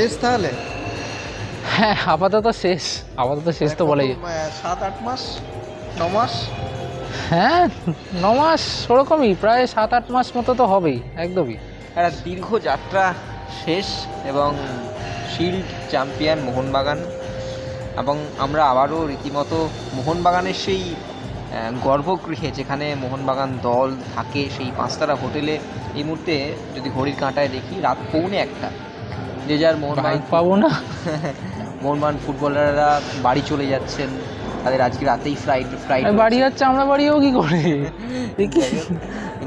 শেষ তাহলে? হ্যাঁ আপাতত শেষ। আপাতত শেষ তো বলেই সাত আট মাস? ন মাস? হ্যাঁ ন মাস ওরকমই প্রায় সাত আট মাস মতো তো হবেই একদমই। একটা দীর্ঘ যাত্রা শেষ এবং শিল্ড চ্যাম্পিয়ন মোহনবাগান। এবং আমরা আবারও রীতিমতো মোহনবাগানের সেই গর্ভগৃহে যেখানে মোহনবাগান দল থাকে সেই পাঁচতারা হোটেলে এই মুহূর্তে যদি ঘড়ির কাঁটায় দেখি রাত পৌনে একটা। যে যার মোহনবাগান বাইক পাবো না। মোহনবাগান ফুটবলাররা বাড়ি চলে যাচ্ছেন। তাদের আজকে রাতেই ফ্লাইট ফ্লাইট বাড়ি যাচ্ছে আমরা বাড়িও কি করে?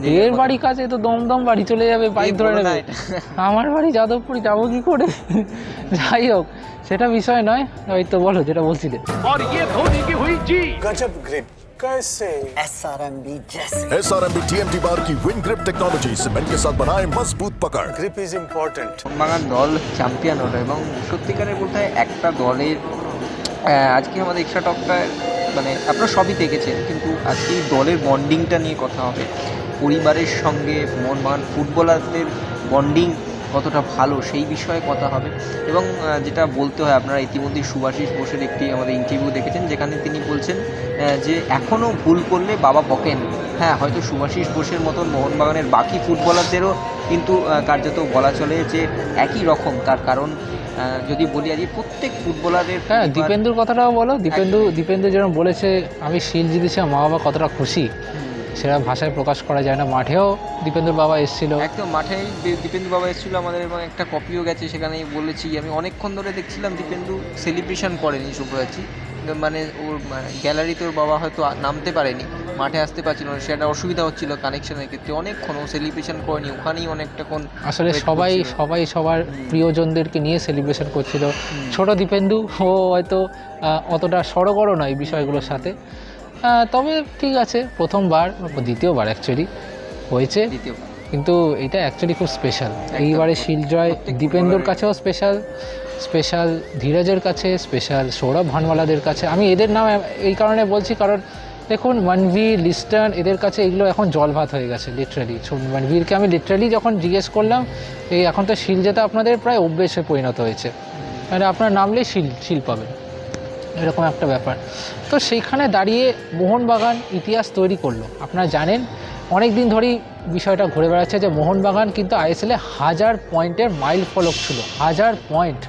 এর বাড়ি কাছে তো দমদম বাড়ি চলে যাবে বাইক ধরে নেবে। আমার বাড়ি যাদবপুর যাব কি করে? যাই হোক সেটা বিষয় নয়। ওই তো বলো যেটা বলছিলে। गजब ग्रिप कैसे SRMB जैसे S R M B T M T bar की विन ग्रिप टेक्नोलॉजी सीमेंट के साथ बनाए मजबूत पकड़ ग्रिप इज इम्पोर्टेंट মোহনবাগান দল চ্যাম্পিয়ন হলো এবং সত্যিকারের বলতে হয় একটা দলের আহ, আজকে আমাদের এক্সট্রা টকটা মানে আপনারা সবই দেখেছেন কিন্তু আজকে এই দলের বন্ডিংটা নিয়ে কথা হবে পরিবারের সঙ্গে মোহনবাগান ফুটবলারদের বন্ডিং কতটা ভালো সেই বিষয়ে কথা হবে। এবং যেটা বলতে হয় আপনারা ইতিমধ্যেই সুভাষিস বোসের একটি আমাদের ইন্টারভিউ দেখেছেন যেখানে তিনি বলছেন যে এখনও ভুল করলে বাবা বকেন। হ্যাঁ হয়তো সুভাষিস বোসের মতন মোহনবাগানের বাকি ফুটবলারদেরও কিন্তু কার্যত বলা চলে যে একই রকম। তার কারণ যদি বলি আজকে প্রত্যেক ফুটবলারের হ্যাঁ দীপেন্দুর কথাটাও বলো। দীপেন্দু দীপেন্দু যেরকম বলেছে আমি শিল জিতেছি আমার মা বাবা কতটা খুশি। সেটা ভাষায় প্রকাশ করা যায় না। মাঠেও দীপেন্দুর বাবা এসেছিল। একদম মাঠে দীপেন্দু বাবা এসেছিল আমাদের এবং একটা কপিও গেছে সেখানে বলেছি। আমি অনেকক্ষণ ধরে দেখছিলাম দীপেন্দু সেলিব্রেশন করেনি শুভরাজি মানে ওর গ্যালারিতে ওর বাবা হয়তো নামতে পারেনি মাঠে আসতে পারছিল না। সেটা অসুবিধা হচ্ছিল কানেকশনের ক্ষেত্রে। অনেকক্ষণ ও সেলিব্রেশন করেনি ওখানেই অনেকটা কোন আসলে সবাই সবাই সবার প্রিয়জনদেরকে নিয়ে সেলিব্রেশন করছিল। ছোট দীপেন্দু ও হয়তো অতটা সড়গড় নয় বিষয়গুলোর সাথে। তবে ঠিক আছে প্রথমবার দ্বিতীয়বার অ্যাকচুয়ালি হয়েছে। কিন্তু এটা অ্যাকচুয়ালি খুব স্পেশাল এইবারে শিলজয় দীপেন্দুর কাছেও স্পেশাল স্পেশাল ধীরজের কাছে স্পেশাল সৌরভ ভানওয়ালাদের কাছে। আমি এদের নাম এই কারণে বলছি কারণ দেখুন মানভি লিস্টার্ন এদের কাছে এগুলো এখন জল ভাত হয়ে গেছে লিটারালি মানভীরকে আমি লিটারালি যখন জিজ্ঞেস করলাম এই এখন তো শিল যেতে আপনাদের প্রায় অভ্যেসে পরিণত হয়েছে। মানে আপনার নামলেই শিল শিল পাবেন এরকম একটা ব্যাপার। তো সেইখানে দাঁড়িয়ে মোহনবাগান ইতিহাস তৈরি করল। আপনারা জানেন অনেক দিন ধরেই বিষয়টা ঘুরে বেড়াচ্ছে যে মোহনবাগান কিন্তু আইএসএলে হাজার পয়েন্টের মাইল ফলক ছিল। হাজার পয়েন্ট।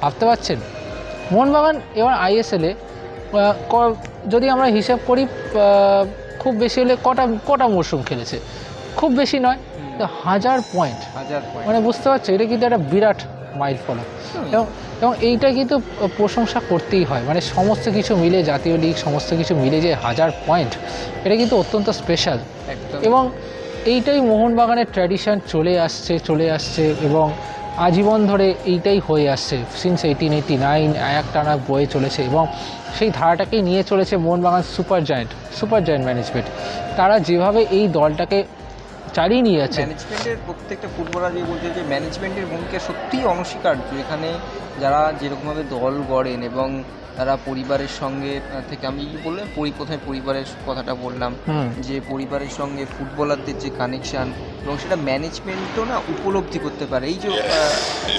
ভাবতে পারছেন? মোহনবাগান এবার আইএসএলে যদি আমরা হিসাব করি খুব বেশি হলে কটা কটা মরশুম খেলেছে? খুব বেশি নয়। তো হাজার পয়েন্ট। হাজার পয়েন্ট। মানে বুঝতে পারছ এটা কিন্তু একটা বিরাট মাইল ফলক। এবং এবং এইটা কিন্তু প্রশংসা করতেই হয়। মানে সমস্ত কিছু মিলে জাতীয় লিগ সমস্ত কিছু মিলে যে হাজার পয়েন্ট এটা কিন্তু অত্যন্ত স্পেশাল এবং এইটাই মোহনবাগানের ট্র্যাডিশন চলে আসছে চলে আসছে এবং আজীবন ধরে এইটাই হয়ে আসছে। সিন্স এইটিন এইটি নাইন এক টানা বয়ে চলেছে এবং সেই ধারাটাকেই নিয়ে চলেছে Mohun Bagan super giant super giant management তারা যেভাবে এই দলটাকে চালিয়ে নিয়ে আছে ম্যানেজমেন্টের প্রত্যেকটা ফুটবলার যে বলছে যে ম্যানেজমেন্টের ভূমিকা সত্যিই অনস্বীকার্য। এখানে যারা যেরকমভাবে দল গড়েন এবং তারা পরিবারের সঙ্গে থেকে আমি কি বললাম? পরি প্রথমে পরিবারের কথাটা বললাম। যে পরিবারের সঙ্গে ফুটবলারদের যে কানেকশান এবং সেটা ম্যানেজমেন্টও না উপলব্ধি করতে পারে। এই যে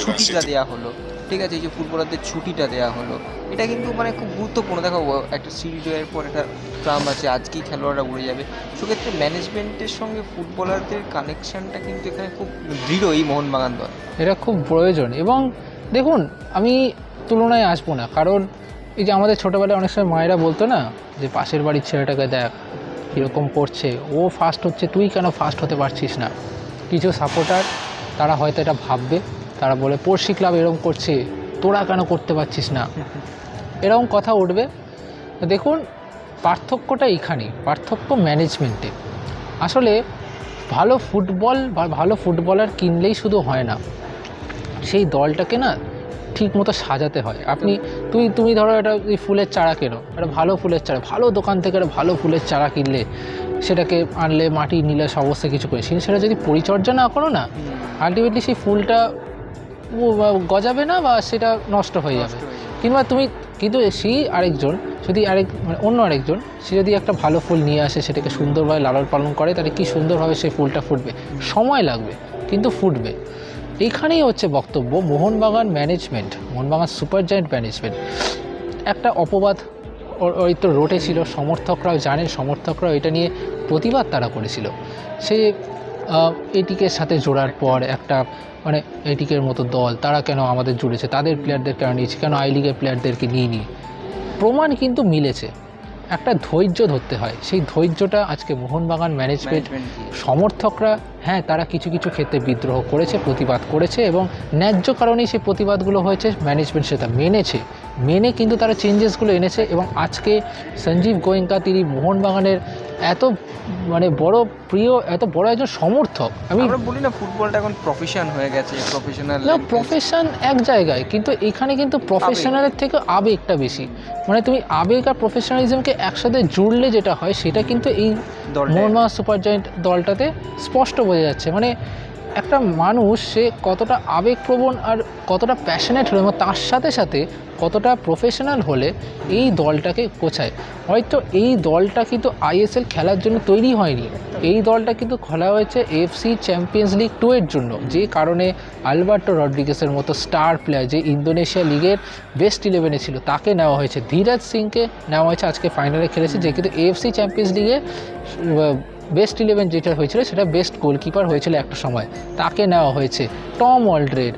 ছুটিটা দেওয়া হলো ঠিক আছে? এই যে ফুটবলারদের ছুটিটা দেওয়া হলো এটা কিন্তু মানে খুব গুরুত্বপূর্ণ। দেখো একটা সিরিজ জয়ের পর একটা ট্রাম আছে আজকেই খেলোয়াড়রা উড়ে যাবে। সেক্ষেত্রে ম্যানেজমেন্টের সঙ্গে ফুটবলারদের কানেকশানটা কিন্তু এখানে খুব দৃঢ় এই মোহনবাগান দল। এটা খুব প্রয়োজন এবং দেখুন আমি তুলনায় আসব না। কারণ এই যে আমাদের ছোটোবেলায় অনেক সময় মায়েরা বলতো না যে পাশের বাড়ির ছেলেটাকে দেখ কীরকম করছে। ও ফার্স্ট হচ্ছে তুই কেন ফার্স্ট হতে পারছিস না? কিছু সাপোর্টার তারা হয়তো এটা ভাববে। তারা বলে পড়শি ক্লাব এরকম করছে তোরা কেন করতে পারছিস না? এরকম কথা উঠবে। দেখুন পার্থক্যটা এইখানেই পার্থক্য ম্যানেজমেন্টে আসলে ভালো ফুটবল বা ভালো ফুটবলার কিনলেই শুধু হয় না। সেই দলটাকে না ঠিক মতো সাজাতে হয়। আপনি তুই তুমি ধরো একটা ফুলের চারা কেনো একটা ভালো ফুলের চারা ভালো দোকান থেকে একটা ভালো ফুলের চারা কিনলে সেটাকে আনলে মাটি নিলে সমস্ত কিছু করে সেটা যদি পরিচর্যা না করো না আলটিমেটলি সেই ফুলটা গজাবে না বা সেটা নষ্ট হয়ে যাবে। কিংবা তুমি কিন্তু সেই আরেকজন যদি আরেক মানে অন্য আরেকজন সে যদি একটা ভালো ফুল নিয়ে আসে সেটাকে সুন্দরভাবে লালন পালন করে তাহলে কি সুন্দরভাবে সেই ফুলটা ফুটবে? সময় লাগবে কিন্তু ফুটবে। এইখানেই হচ্ছে বক্তব্য, Mohun Bagan management Mohun Bagan super giant management একটা অপবাদ ওই তো রোটে ছিল, সমর্থকরাও জানেন, সমর্থকরাও এটা নিয়ে প্রতিবাদ তারা করেছিল। সে এটিকের সাথে জোড়ার পর একটা মানে এটিকের মতো দল, তারা কেন আমাদের জুড়েছে, তাদের প্লেয়ারদের কেন নিয়েছে কেন আই লিগের প্লেয়ারদেরকে নিয়ে নি প্রমাণ কিন্তু মিলেছে। একটা ধৈর্য ধরতে হয়। সেই ধৈর্যটা আজকে মোহনবাগান ম্যানেজমেন্ট সমর্থকরা হ্যাঁ তারা কিছু কিছু ক্ষেত্রে বিদ্রোহ করেছে প্রতিবাদ করেছে এবং ন্যায্য কারণেই সেই প্রতিবাদগুলো হয়েছে ম্যানেজমেন্ট সেটা মেনেছে। মেনে কিন্তু তারা চেঞ্জেসগুলো এনেছে এবং আজকে সঞ্জীব গোয়েঙ্কা তিনি মোহনবাগানের এত মানে বড় প্রিয় এত বড় একজন সমর্থক। আমি বলি না ফুটবলটা এখন প্রফেশন হয়ে গেছে প্রফেশনাল না প্রফেশন এক জায়গায় কিন্তু এখানে কিন্তু প্রফেশনালের থেকে আবেগটা বেশি। মানে তুমি আবেগ আর প্রফেশনালিজমকে একসাথে জুড়লে যেটা হয় সেটা কিন্তু এই মোহনবাগান সুপার জয়েন্ট দলটাতে স্পষ্ট বোঝা যাচ্ছে। মানে একটা মানুষ, সে কতটা আবেগপ্রবণ আর কতটা প্যাশনেট হলে এবং তার সাথে সাথে কতটা প্রফেশনাল হলে এই দলটাকে কোচায়। হয়তো এই দলটা কিন্তু আইএসএল খেলার জন্য তৈরি হয়নি। এই দলটা কিন্তু খেলা হয়েছে এফসি চ্যাম্পিয়ন্স লিগ টু এর জন্য। যে কারণে আলবার্টো রড্রিগেসের মতো স্টার প্লেয়ার যে ইন্দোনেশিয়া লিগের বেস্ট ইলেভেনে ছিল, তাকে নেওয়া হয়েছে। ধীরাজ সিংকে নেওয়া হয়েছে, আজকে ফাইনালে খেলেছে, যে কিন্তু এএফসি চ্যাম্পিয়ন্স লিগে বেস্ট ইলেভেন যেটা হয়েছিল সেটা বেস্ট গোলকিপার হয়েছিল একটা সময়। তাকে নেওয়া হয়েছে টম অলড্রেড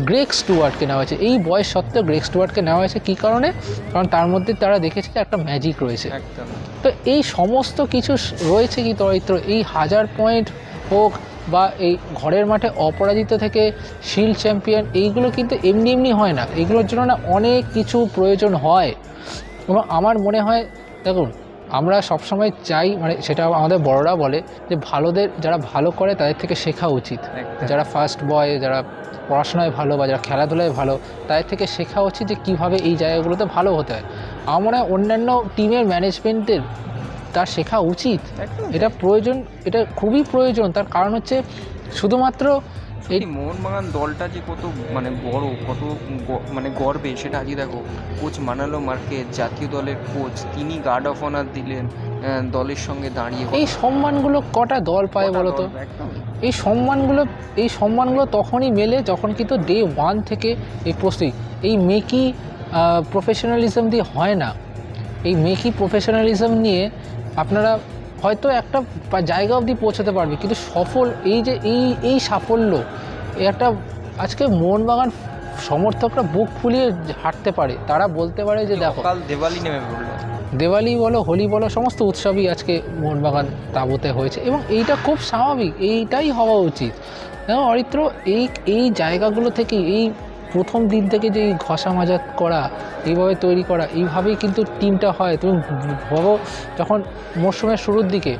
গ্রেক স্টুয়ার্টকে নেওয়া হয়েছে। এই বয়স সত্ত্বেও গ্রেক স্টুয়ার্টকে নেওয়া হয়েছে কী কারণে? কারণ তার মধ্যে তারা দেখেছে যে একটা ম্যাজিক রয়েছে। একদম। তো এই সমস্ত কিছু রয়েছে কি চরিত্র? এই হাজার পয়েন্ট হোক বা এই ঘরের মাঠে অপরাজিত থেকে শিল্ড চ্যাম্পিয়ন এইগুলো কিন্তু এমনি এমনি হয় না। এগুলোর জন্য না অনেক কিছু প্রয়োজন হয়। এবং আমার মনে হয় দেখুন আমরা সবসময় চাই মানে সেটা আমাদের বড়রা বলে যে ভালোদের যারা ভালো করে তাদের থেকে শেখা উচিত। যারা ফার্স্ট বয় যারা পড়াশোনায় ভালো বা যারা খেলাধুলায় ভালো তাদের থেকে শেখা উচিত যে কীভাবে এই জায়গাগুলোতে ভালো হতে হয়। আমার মনে হয় অন্যান্য টিমের ম্যানেজমেন্টের তার শেখা উচিত। এটা প্রয়োজন এটা খুবই প্রয়োজন। তার কারণ হচ্ছে শুধুমাত্র এই মোহনবাগান দলটা যে কত মানে বড় কত মানে গর্বে সেটা আজকে দেখো। কোচ মানালো মার্কেজ জাতীয় দলের কোচ তিনি গার্ড অফ অনার দিলেন দলের সঙ্গে দাঁড়িয়ে এই সম্মানগুলো কটা দল পায় বলো তো এই সম্মানগুলো এই সম্মানগুলো তখনই মেলে যখন কিন্তু ডে ওয়ান থেকে এই প্রস্তুতি। এই মেকি প্রফেশনালিজম দিয়ে হয় না। এই মেকি প্রফেশনালিজম নিয়ে আপনারা হয়তো একটা জায়গা অবধি পৌঁছাতে পারবে। কিন্তু সফল এই যে এই এই সাফল্য একটা আজকে মোহনবাগান সমর্থকরা বুক ফুলিয়ে হাঁটতে পারে। তারা বলতে পারে যে দেখো কাল দেওয়ালি নেমে পড়ল। দেওয়ালি বলো হোলি বলো সমস্ত উৎসবই আজকে মোহনবাগান তাঁবুতে হয়েছে এবং এইটা খুব স্বাভাবিক এইটাই হওয়া উচিত। অরিত্র এই এই জায়গাগুলো থেকে এই প্রথম দিন থেকে যে ঘষা মাজা করা, এইভাবে তৈরি করা, এইভাবেই কিন্তু টিমটা হয়। তুমি ভাবো, যখন মরশুমের শুরুর দিকে,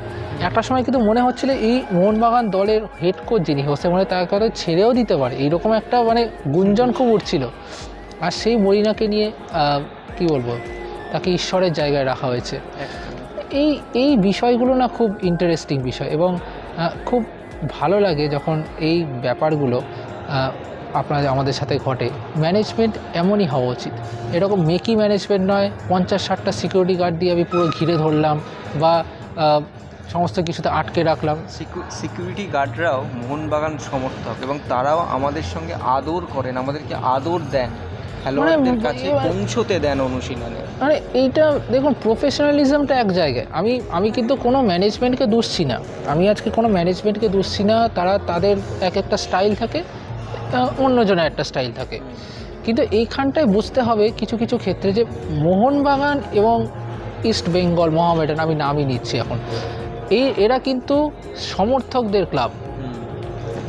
একটা সময় কিন্তু মনে হচ্ছিল এই মোহনবাগান দলের হেড কোচ যিনি হোসে মনে তাকে হয়তো ছেড়েও দিতে পারে। এইরকম একটা মানে গুঞ্জন খুব উঠছিল। আর সেই মরিনাকে নিয়ে কি বলব, তাকে ঈশ্বরের জায়গায় রাখা হয়েছে। এই এই বিষয়গুলো না খুব ইন্টারেস্টিং বিষয় এবং খুব ভালো লাগে যখন এই ব্যাপারগুলো আহ, আপনাদের আমাদের সাথে ঘটে। ম্যানেজমেন্ট এমনই হওয়া উচিত। এরকম মেকি ম্যানেজমেন্ট নয় পঞ্চাশ ষাটটা সিকিউরিটি গার্ড দিয়ে আমি পুরো ঘিরে ধরলাম বা সমস্ত কিছুতে আটকে রাখলাম। সিকিউরিটি গার্ডরাও মোহনবাগান সমর্থক এবং তারাও আমাদের সঙ্গে আদর করেন আমাদেরকে আদর দেন খেলোয়াড়দের কাছে পৌঁছতে দেন অনুশীলনে। মানে এইটা দেখুন প্রফেশনালিজমটা এক জায়গায়। আমি আমি কিন্তু কোনো ম্যানেজমেন্টকে দুষছি না। আমি আজকে কোনো ম্যানেজমেন্টকে দুষছি না তারা তাদের এক একটা স্টাইল থাকে। অন্যজনের একটা স্টাইল থাকে। কিন্তু এইখানটায় বুঝতে হবে কিছু কিছু ক্ষেত্রে যে মোহনবাগান এবং ইস্ট বেঙ্গল মোহামেডান আমি নামই নিচ্ছি এখন। এই, এরা কিন্তু সমর্থকদের ক্লাব।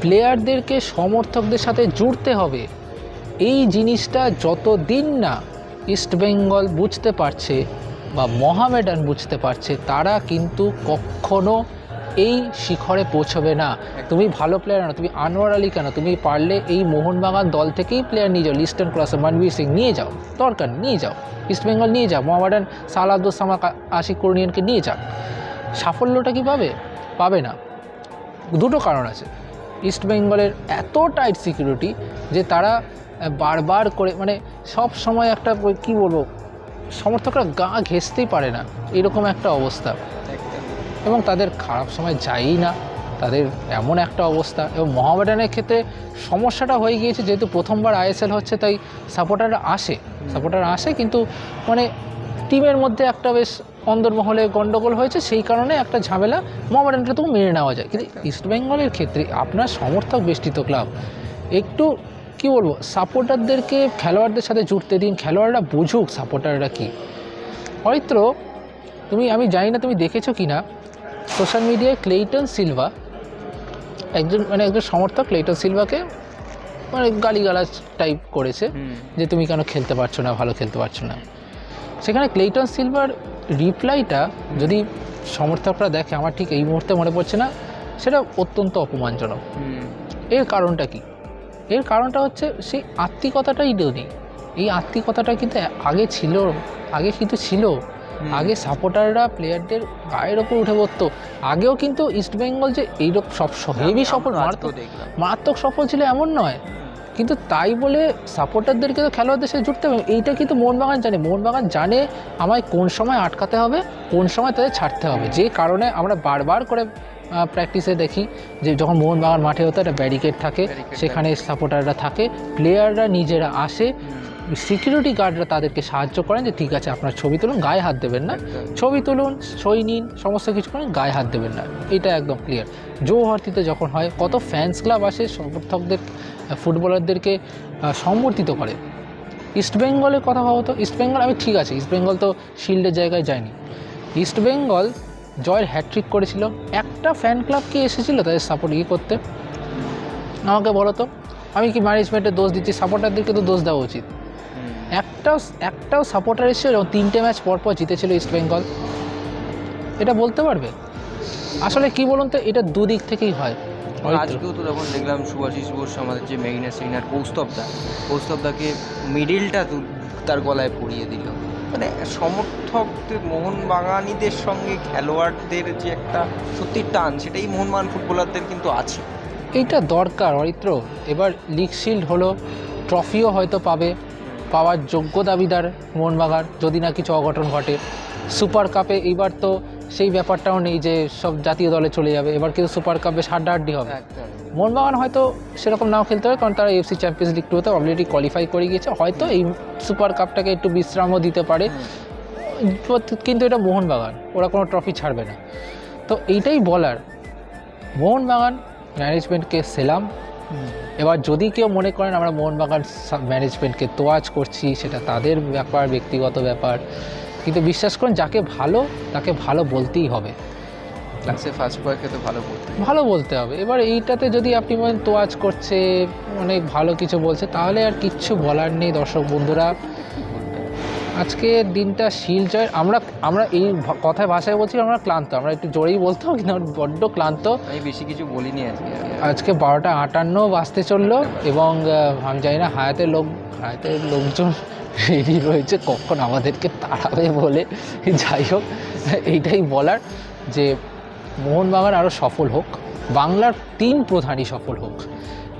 প্লেয়ারদেরকে সমর্থকদের সাথে জুড়তে হবে। এই জিনিসটা যত দিন না ইস্টবেঙ্গল বুঝতে পারছে বা মহামেডান বুঝতে পারছে, তারা কিন্তু কখনো এই শিখরে পৌঁছবে না। তুমি ভালো প্লেয়ার না, তুমি আনোয়ার আলী কেন? তুমি পারলে এই মোহনবাগান দল থেকেই প্লেয়ার নিয়ে যাও। লিস্টন ক্লাসে মনবীর সিং নিয়ে যাও দরকার নিয়ে যাও ইস্টবেঙ্গল নিয়ে যাও, মোহামেডান সাল আব্দুল সামাক আশিক কুরনিয়ানকে নিয়ে যাও সাফল্যটা কি পাবে? পাবে না। দুটো কারণ আছে। ইস্ট বেঙ্গলের এত টাইট সিকিউরিটি যে তারা বারবার করে মানে সব সময় একটা কী বলব, সমর্থকরা গা ঘেঁষতেই পারে না। এরকম একটা অবস্থা। এবং তাদের খারাপ সময় যায়ই না। তাদের এমন একটা অবস্থা। এবং মোহামেডানের ক্ষেত্রে সমস্যাটা হয়ে গিয়েছে, যেহেতু প্রথমবার আইএসএল হচ্ছে তাই সাপোর্টাররা আসে। সাপোর্টার আসে কিন্তু মানে টিমের মধ্যে একটা বেশ অন্দরমহলে গন্ডগোল হয়েছে, সেই কারণে একটা ঝামেলা মোহামেডানটা তো মেনে নেওয়া যায়। কিন্তু ইস্টবেঙ্গলের ক্ষেত্রে আপনার সমর্থক বেষ্টিত ক্লাব, একটু কি বলব, সাপোর্টারদেরকে, খেলোয়াড়দের সাথে জুড়তে দিন, খেলোয়াড়রা বুঝুক সাপোর্টাররা কী। হয়তো তুমি, আমি জানি না তুমি দেখেছ কি না সোশ্যাল মিডিয়ায় ক্লেইটন সিলভা একজন মানে একজন সমর্থক ক্লেইটন সিলভাকে মানে গালিগালাজ টাইপ করেছে যে তুমি কেন খেলতে পারছ না ভালো খেলতে পারছ না। সেখানে ক্লেইটন সিলভার রিপ্লাইটা যদি সমর্থকরা দেখে আমার ঠিক এই মুহূর্তে মনে পড়ছে না সেটা অত্যন্ত অপমানজনক। এর কারণটা কি? এর কারণটা হচ্ছে সেই আত্মিকতাটাই নেই। এই আত্মিকতাটা কিন্তু আগে ছিল আগে কিন্তু ছিল। আগে সাপোর্টাররা প্লেয়ারদের গায়ের ওপর উঠে পড়তো আগেও কিন্তু ইস্টবেঙ্গল যে এইরকম সব হেভি সফল মারাত্মক মারাত্মক সফল ছিল এমন নয়। কিন্তু তাই বলে সাপোর্টারদেরকে তো খেলোয়াড়দের সাথে জুটতে হবে। এইটা কিন্তু মোহনবাগান জানে। মোহনবাগান জানে আমায় কোন সময় আটকাতে হবে কোন সময় তাদের ছাড়তে হবে। যে কারণে আমরা বারবার করে প্র্যাকটিসে দেখি যে যখন মোহনবাগান মাঠে হতো একটা ব্যারিকেড থাকে সেখানে সাপোর্টাররা থাকে প্লেয়াররা নিজেরা আসে সিকিউরিটি গার্ডরা তাদেরকে সাহায্য করেন যে, ঠিক আছে, আপনার ছবি তুলুন, গায়ে হাত দেবেন না। ছবি তুলুন, সই নিন, সমস্ত কিছু করেন, গায়ে হাত দেবেন না। এটা একদম ক্লিয়ার জৌহারতিতে যখন হয়, কত ফ্যান্স ক্লাব আসে, সমর্থকদের, ফুটবলারদেরকে সম্বর্ধিত করে। ইস্টবেঙ্গলের কথা ভাবো তো ইস্টবেঙ্গল আমি ঠিক আছে ইস্টবেঙ্গল তো শিল্ডের জায়গায় যায়নি। ইস্টবেঙ্গল জয়ের হ্যাট্রিক করেছিল, একটা ফ্যান ক্লাব কি এসেছিল তাদের সাপোর্ট ইয়ে করতে। আমাকে বলো তো, আমি কি ম্যানেজমেন্টের দোষ দিচ্ছি সাপোর্টারদেরকে তো দোষ দেওয়া উচিত। একটাও একটাও সাপোর্টার এসেছিল তিনটে ম্যাচ পরপর পর জিতেছিল ইস্টবেঙ্গল এটা বলতে পারবে? আসলে কি বলুন তো এটা দুদিক থেকেই হয়। আজকেও তো যখন দেখলাম সুভাষিস বোস আমাদের যে মেঘনা সিনার কৌস্তবদা কৌস্তবদাকে মিডিলটা তার গলায় পরিয়ে দিল। মানে সমর্থকদের মোহনবাগানিদের সঙ্গে খেলোয়াড়দের যে একটা সত্যি টান সেটাই মোহনবাগান ফুটবলারদের কিন্তু আছে। এইটা দরকার অরিত্র। এবার লিগ শিল্ড হলো ট্রফিও হয়তো পাবে। পাওয়ার যোগ্য দাবিদার মোহনবাগান যদি না কিছু অঘটন ঘটে। সুপার কাপে এইবার তো সেই ব্যাপারটাও নেই যে সব জাতীয় দলে চলে যাবে। এবার কিন্তু সুপার কাপে হাড্ডাহাড্ডি হবে। মোহনবাগান হয়তো সেরকম নাও খেলতে হবে কারণ তারা এফসি চ্যাম্পিয়ন্স লিগ টুতে অলরেডি কোয়ালিফাই করে গিয়েছে। হয়তো এই সুপার কাপটাকে একটু বিশ্রামও দিতে পারে। কিন্তু এটা মোহনবাগান ওরা কোনো ট্রফি ছাড়বে না। তো এইটাই বলার। মোহনবাগান ম্যানেজমেন্টকে সেলাম। এবার যদি কেউ মনে করেন আমরা মোহনবাগান ম্যানেজমেন্টকে তোয়াজ করছি সেটা তাদের ব্যাপার ব্যক্তিগত ব্যাপার কিন্তু বিশ্বাস করুন যাকে ভালো তাকে ভালো বলতেই হবে। ক্লাসে ফার্স্ট বয়কে তো ভালো বলতে ভালো বলতে হবে। এবার এইটাতে যদি আপনি বলেন তোয়াজ করছে অনেক ভালো কিছু বলছে তাহলে আর কিচ্ছু বলার নেই দর্শক বন্ধুরা আজকে দিনটা শিল জয়। আমরা আমরা এই কথায় ভাষায় বলছি আমরা ক্লান্ত। আমরা একটু জোরেই বলতাম কিন্তু আমরা বড্ড ক্লান্ত। আমি বেশি কিছু বলিনি আজকে। আজকে বারোটা আটান্ন বাজতে চলল এবং আমি জানি না হায়াতের লোক হায়াতের লোকজন রেডি রয়েছে কখন আমাদেরকে তাড়াবে বলে। যাই হোক এইটাই বলার যে মোহনবাগান আরও সফল হোক বাংলার তিন প্রধানই সফল হোক।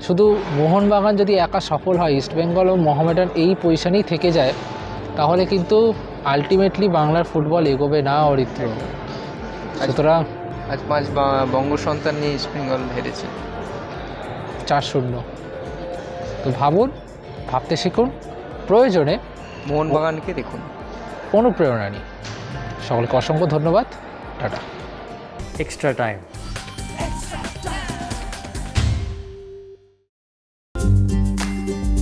শুধু মোহনবাগান যদি একা সফল হয় ইস্টবেঙ্গল ও মোহামেডান এই পজিশনেই থেকে যায় তাহলে কিন্তু আলটিমেটলি বাংলার ফুটবল এগোবে না অরিত্র। সুতরাং আজ পাঁচ বা- বঙ্গ সন্তান নিয়ে ইস্ট বেঙ্গল হেরেছে। চার শূন্য। তো ভাবুন ভাবতে শিখুন প্রয়োজনে মোহনবাগানকে দেখুন। অনুপ্রেরণা নিই সকলকে অসংখ্য ধন্যবাদ। টাটা। Extra time.